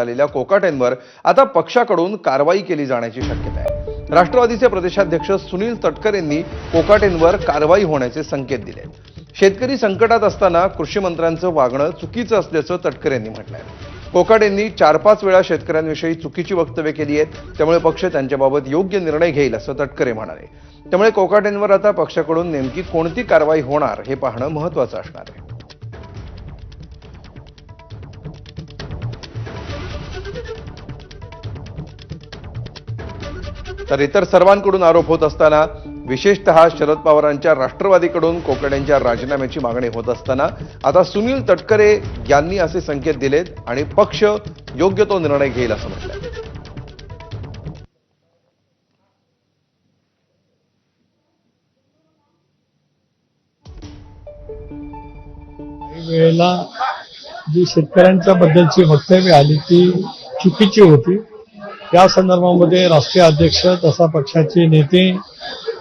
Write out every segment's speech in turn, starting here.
आलेल्या कोकाटेंवर आता पक्षाकडून कारवाई केली जाण्याची शक्यता आहे. राष्ट्रवादीचे प्रदेशाध्यक्ष सुनील तटकरेंनी कोकाटेंवर कारवाई होण्याचे संकेत दिले. शेतकरी संकटात असताना कृषी मंत्र्यांचं वागणं चुकीचं असल्याचं तटकर यांनी म्हटलंय. कोकाटेंनी चार पाच वेळा शेतकऱ्यांविषयी चुकीची वक्तव्य केली आहेत. त्यामुळे पक्ष त्यांच्याबाबत योग्य निर्णय घेईल असं तटकरे म्हणाले. त्यामुळे कोकाटेंवर आता पक्षाकडून नेमकी कोणती कारवाई होणार हे पाहणं महत्वाचं असणार आहे. तर इतर सर्वांकडून आरोप होत असताना विशेषतः शरद पवारांच्या राष्ट्रवादीकडून कोकड्यांच्या राजीनाम्याची मागणी होत असताना आता सुनील तटकरे यांनी असे संकेत दिलेत आणि पक्ष योग्य तो निर्णय घेईल असं म्हटलं वेळेला जी शेतकऱ्यांच्या बद्दलची वक्तव्य आली ती चुकीची होती. या संदर्भामध्ये राष्ट्रीय अध्यक्ष तसा पक्षाचे नेते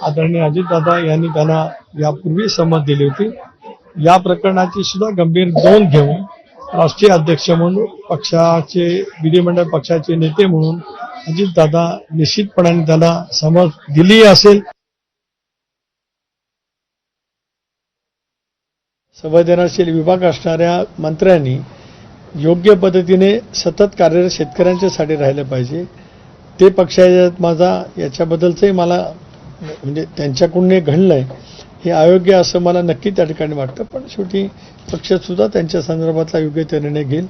आदरणीय अजितदादा यांनी त्यांना यापूर्वी समज दिली होती. या प्रकरणाची सुद्धा गंभीर नोंद घेऊन राष्ट्रीय अध्यक्ष म्हणून पक्षाचे विधिमंडळ पक्षाचे नेते म्हणून अजितदादा निश्चितपणाने त्याला समज दिली असेल. संवेदनशील विभाग असणाऱ्या मंत्र्यांनी योग्य पद्धतीने सतत कार्यरत शेतकऱ्यांच्यासाठी राहिलं पाहिजे. ते पक्षाच्या माझा याच्याबद्दलचंही मला म्हणजे त्यांच्याकडून हे आहे हे अयोग्य असं मला नक्की त्या ठिकाणी वाटतं पण शेवटी पक्षसुद्धा त्यांच्या संदर्भातला योग्य ते निर्णय घेईल.